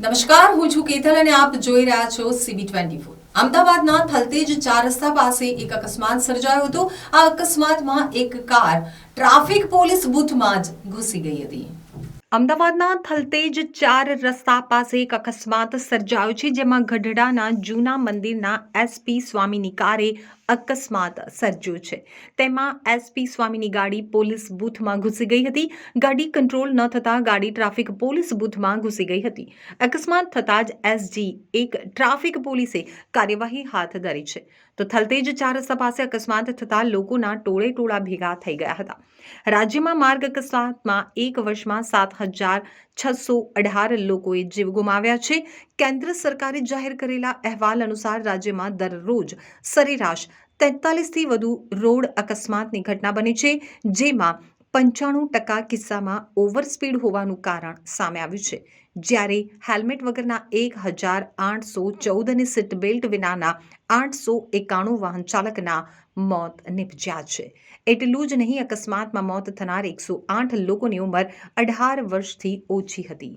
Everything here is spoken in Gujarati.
નમસ્કાર, હું છું કેતલ અને આપ જોઈ રહ્યા છો સીબી ટ્વેન્ટી ફોર અમદાવાદના થલતેજ ચાર રસ્તા પાસે એક અકસ્માત સર્જાયો હતો. આ અકસ્માતમાં એક કાર ટ્રાફિક પોલીસ બૂથમાં જ ઘૂસી ગઈ હતી. અમદાવાદના થલતેજ ચાર રસ્તા પાસે એક અકસ્માત સર્જાયો છે, જેમાં ગઢડાના જૂના મંદિરના એસપી સ્વામીની કારે અકસ્માત સર્જ્યો છે. તેમાં એસપી સ્વામીની ગાડી પોલીસ બૂથમાં ઘૂસી ગઈ હતી. ગાડી કંટ્રોલ ન થતાં ગાડી ટ્રાફિક પોલીસ બૂથમાં ઘૂસી ગઈ હતી. અકસ્માત થતાં જ એસજી એક ટ્રાફિક પોલીસે કાર્યવાહી હાથ ધરી છે. તો થલતેજ ચાર રસ્તા પાસે અકસ્માત થતાં લોકોના ટોળે ટોળા ભેગા થઈ ગયા હતા. રાજ્યમાં માર્ગ અકસ્માતમાં એક વર્ષમાં સાત હજાર છસો અઢાર લોકોએ જીવ ગુમાવ્યા છે. કેન્દ્ર સરકારે જાહેર કરેલા અહેવાલ અનુસાર રાજ્યમાં દરરોજ સરેરાશ તેતાલીસથી વધુ રોડ અકસ્માતની ઘટના બની છે, જેમાં પંચાણું ટકા કિસ્સામાં ઓવરસ્પીડ હોવાનું કારણ સામે આવ્યું છે. જ્યારે હેલ્મેટ વગરના એક હજાર આઠસો ચૌદ અને સીટ બેલ્ટ વિનાના આઠસો એકાણું વાહન ચાલકના મોત નિપજ્યા છે. એટલું જ નહીં, અકસ્માતમાં મોત થનાર એકસો આઠ લોકોની ઉંમર અઢાર વર્ષથી ઓછી હતી.